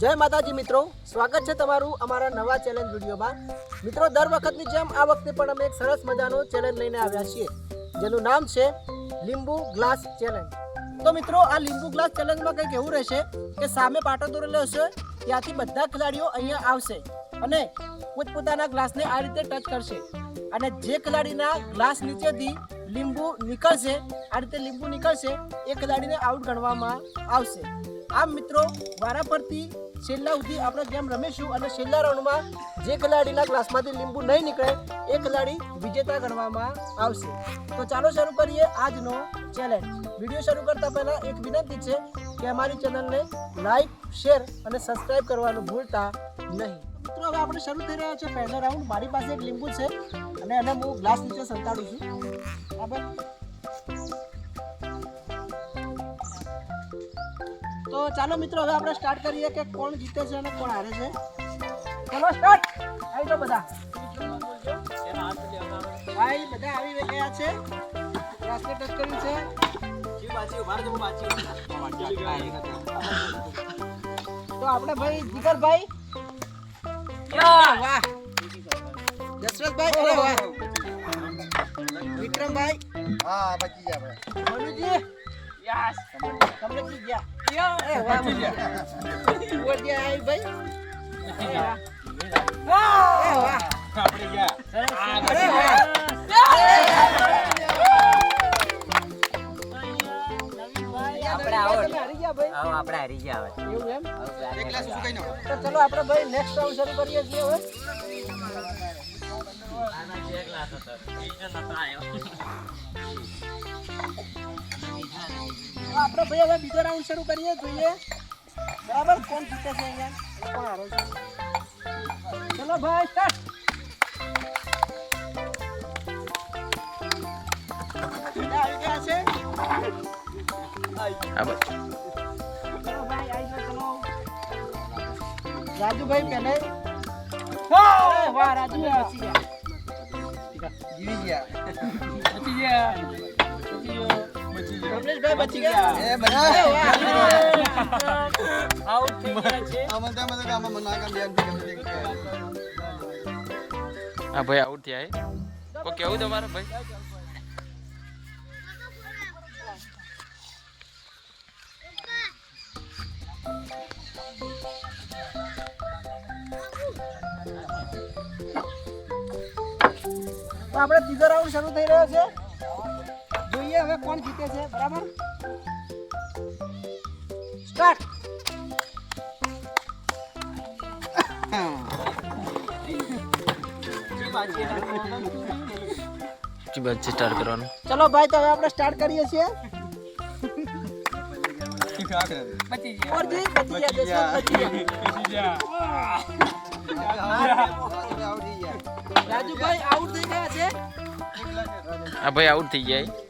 જય માતાજી મિત્રો. સ્વાગત છે તમારું અમારા નવા ચેલેન્જ વિડીયોમાં. મિત્રો, દર વખતની જેમ આ વખતે પણ અમે એક સરસ મજાનો ચેલેન્જ લઈને આવ્યા છીએ. જેનું નામ છે લીંબુ ગ્લાસ ચેલેન્જ તો મિત્રો, આ લીંબુ ગ્લાસ ચેલેન્જમાં કંઈક એવું રહેશે કે સામે પાટો દોરેલો હશે, ત્યાંથી બધા ખેલાડીઓ અહીંયા આવશે અને પોતપોતાના ગ્લાસને આ રીતે ટચ કરશે. અને જે ખેલાડીના ગ્લાસ નીચેથી લીંબુ નીકળશે, આ રીતે લીંબુ નીકળશે, એ ખેલાડીને આઉટ ગણવામાં આવશે. આમ મિત્રો, વારા પરથી છેલ્લા સુધી આપણે ગેમ રમીશું અને છેલ્લા રાઉન્ડમાં જે ખેલાડીના ગ્લાસમાંથી લીંબુ નહીં નીકળે, એ ખેલાડી વિજેતા ગણવામાં આવશે. તો ચાલો શરૂ કરીએ આજનો ચેલેન્જ વીડિયો શરૂ કરતા પહેલા એક વિનંતી છે કે અમારી ચેનલને લાઈક શેર અને સબસ્ક્રાઈબ કરવાનું ભૂલતા નહીં. મિત્રો, હવે આપણે શરૂ થઈ રહ્યા છે પહેલો રાઉન્ડ. મારી પાસે એક લીંબુ છે અને એને હું ગ્લાસ નીચે સંતાડું છું. બરાબર તો ચાલો મિત્રો હવે આપણે સ્ટાર્ટ કરીએ કે કોણ જીતે છે અને કોણ હારે છે. ચલો સ્ટાર્ટ આવી જાઓ બધા. ભાઈ બધા આવી ગયા છે. રાસ્તે ટચ કર્યું છે. તો આપણે ભાઈ જીગરભાઈ. વાહ. દશરથભાઈ અરે વાહ. વિક્રમભાઈ. હા બચી ગયા ભાઈ. મનુજી. તમને કી ગયા? અરે વાહ. ભાઈ. વાહ. વાહ. આપણે આવો. તમે ગયા ભાઈ? આપણે હારી ગયા હવે. એવું એમ? તો ચલો આપણે ભાઈ નેક્સ્ટ રાઉન્ડ શરૂ કરીએ છીએ હવે. તો. આપણે ભાઈ હવે બીજો રાઉન્ડ શરૂ કરીએ જોઈએ બરાબર કોણ જીતે છે અહીંયા કોણ હારે છે ચલો ભાઈ સ્ટાર્ટ આવી ગયા છે ચલો ભાઈ આવી જાઓ ચલો રાજુભાઈ પહેલે અરે વાહ રાજુભાઈ બચી ગયા જીવી ગયા કમલેશભાઈ બચી ગયા. એ બધા આમાં તો મને આમાં મના કામ બેનથી ગમે તે હા ભાઈ આઉટ થયા હે. કો કેવું તમારે ભાઈ? આપણે ત્રીજો રાઉન્ડ શરૂ થઈ રહ્યો છે. જોઈએ હવે કોણ જીતે છે? બરાબર? સ્ટાર્ટ! કરવાનું. ચલો ભાઈ તો હવે આપણે સ્ટાર્ટ કરીએ છીએ. રાજુભાઈ આઉટ થઈ ગયા છે. હા ભાઈ આઉટ થઈ ગયા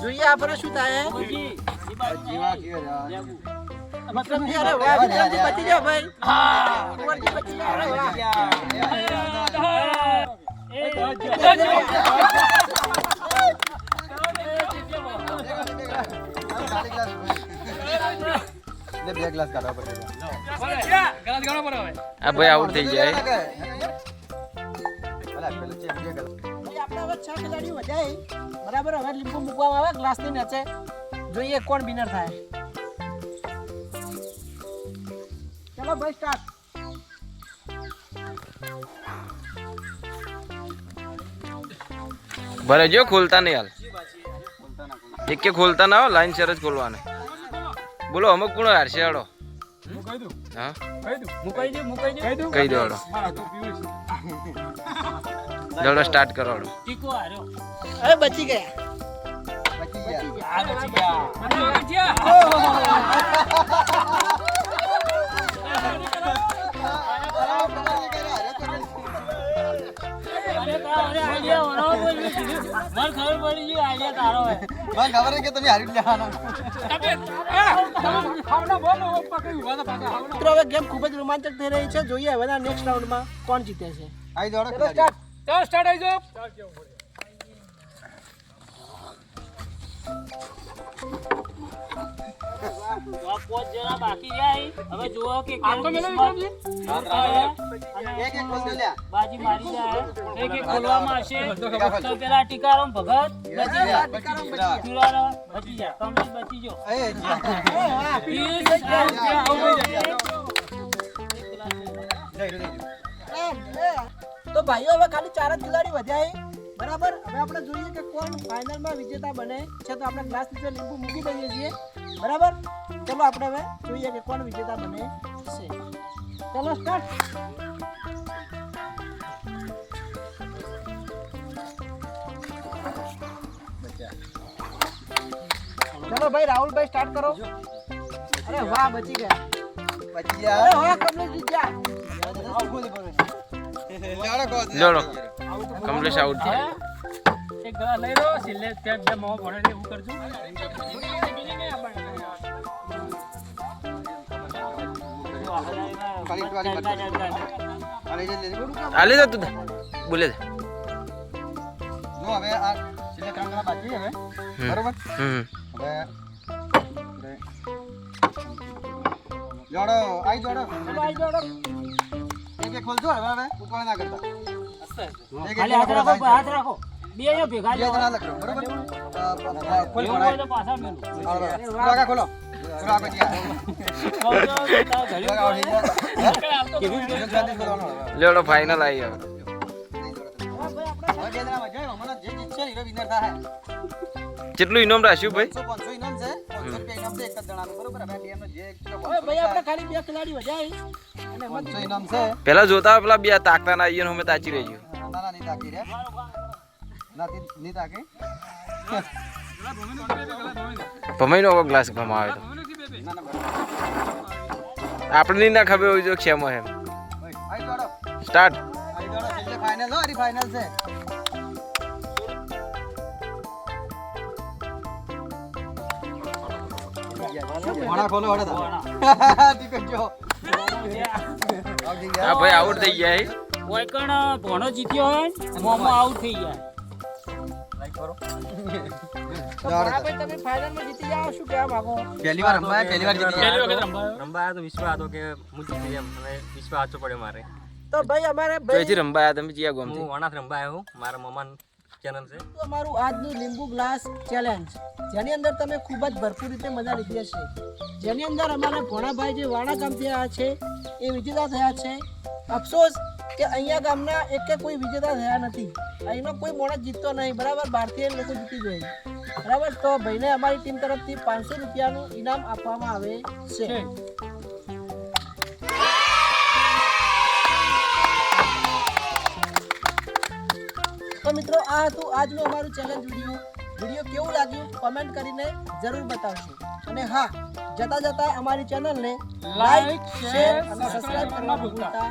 જોઈએ આપણે શું થાય જીવા કયો વિક્રમજી અરે વાહ વિક્રમજી બચી ગયા ભાઈ કુંવરજી બચી ગયા અરે વાહ ને બે ગ્લાસ કાઢવા પડે હા ભાઈ આઉટ થઈ ગયા છે આપણે હવે છ ખેલાડીઓ વધારે બરાબર? હવે લીંબુ મૂકવા આવે ગ્લાસની નચે જોઈએ કોણ વિનર થાય. ચલો ભાઈ સ્ટાર્ટ ભલે જો ખોલતા નહીં હાલ. એક કે ખોલતા ના હો લાઈન સર જ ખોલવાને. બોલો અમુક કોણ હારશે હાડો. હા કહી દો હાડો દડો કહી કરો હાડો. મારા તો પીવું બચી બચી સ્ટાર્ટ આ બધા જે કર્યા, અરે તો મને ખબર છે કે તમે હારી જ મિત્રો હવે ગેમ ખૂબ જ રોમાંચક થઈ રહી છે. જોઈએ હવે નેક્સ્ટ રાઉન્ડમાં કોણ જીતે છે? આવી દોડો ચલો. સ્ટાર્ટ બાકી જાય હવે જુઓ કે કેમ કિસ્મત અને એક એક ખોલજો લ્યા. બાજી મારી જાય એક એક ખોલવામાં આવશે. તો પેલા ટીકારામ ભગત બચી જાય બચી જાય કમલેશ બચી જો ભાઈઓ હવે ખાલી ચાર જ ખેલાડી વધ્યા બરાબર? હવે આપણે જોઈએ કે કોણ ફાઇનલમાં વિજેતા બને છે તો આપણે ગ્લાસ નીચે લીંબુ મૂકી દઈએ છીએ. બરાબર? ચલો આપણે હવે જોઈએ કે કોણ વિજેતા બને છે. ચલો સ્ટાર્ટ ચલો ભાઈ રાહુલભાઈ સ્ટાર્ટ કરો. અરે વાહ બચી ગયા. બચી અરે ગયા. વાહ કમલેશ લાડો કહો. જોડો કમલેશ આઉટ થયા એક ગળા લઈ લો સિલે ત્યાં બે મોં ભણે ને એવું કરજો. આલી દે તું બોલે જા. જો હવે આ સિલે જણા બાકી હવે. બરોબર? હમ હવે હવે. જોડો આઈ જોડો. આઈ જોડો. એક ખોલજો હવે હવે. ઉપાય ના કરતા. ખાલી હાથ રાખો હાથ રાખો. બે અહીંયા ભેગા બે જ લખો બરોબર? ખોલ ખોલાય. તો પાછા મેલું બરાબર. આગા ખોલો લેડો ફાઈનલ કે આવી હવે ને. કેટલું ઇનામ રાખ્યું ભાઈ? 500, 500 ઇનામ છે. 500 રૂપિયા ઇનામ છે એક જ જણાનું, બરોબર? હવે આ DM નો જે પેલો હવે 500 ભાઈ આપણે ખાલી બે ખેલાડી વધ્યા છે. અને એમાં 500 ઇનામ પેલા જોતા પેલા બે તાકતા ના આવીએ અમે તાચી રહી ગયું ના, ના, નહીં તાકી રે. નાથી- નહીં તાકી. ભમાઈ નો ગ્લાસ ભમાવે તો બરાબર. આપણે નહીં ના ખબર હોય જો ક્ષેમો એમ. સ્ટાર્ટ હો, હરી છે. ખોલો, તમે. જો. આ ભાઈ આઉટ થઈ જાય હે. કોઈ પણ ભણો જીત્યો હોય મોમો આઉટ થઈ જાય પહેલી વાર રમવાય, પહેલી વાર જીતી રંબાયા તો વિશ્વ હતો કે હું જીતી એમ અને વિશ્વ સાચો પડ્યો મારે. તો ભાઈ અમારે ભાઈ રંબાયા તમે હું રંબાયો હું મારા મમાન ચેનલ છે? તો અમારું આજનું લીંબુ ગ્લાસ ચેલેન્જ જેની અંદર તમે ખૂબ જ ભરપૂર રીતે મજા લીધી હશે. જેની અંદર અમારા ભોણાભાઈ જે વાણા ગામથી આવ્યા છે એ વિજેતા થયા છે. અફસોસ કે અહીંયા ગામના એકે કોઈ વિજેતા થયા નથી. અહીંનો કોઈ માણસ જીતતો નહીં. બરાબર? ભારતીય લોકો જીતી જાય. બરાબર? તો ભાઈને અમારી ટીમ તરફથી પાંચસો રૂપિયાનું ઇનામ આપવામાં આવે છે. તો મિત્રો આ હતું આજનું અમારું ચેલેન્જ વીડિયો વીડિયો કેવું લાગ્યું? કોમેન્ટ કરીને જરૂર બતાવશો અને હા જતા જતા અમારી ચેનલને લાઈક શેર અને સબસ્ક્રાઇબ કરવા ભૂલતા.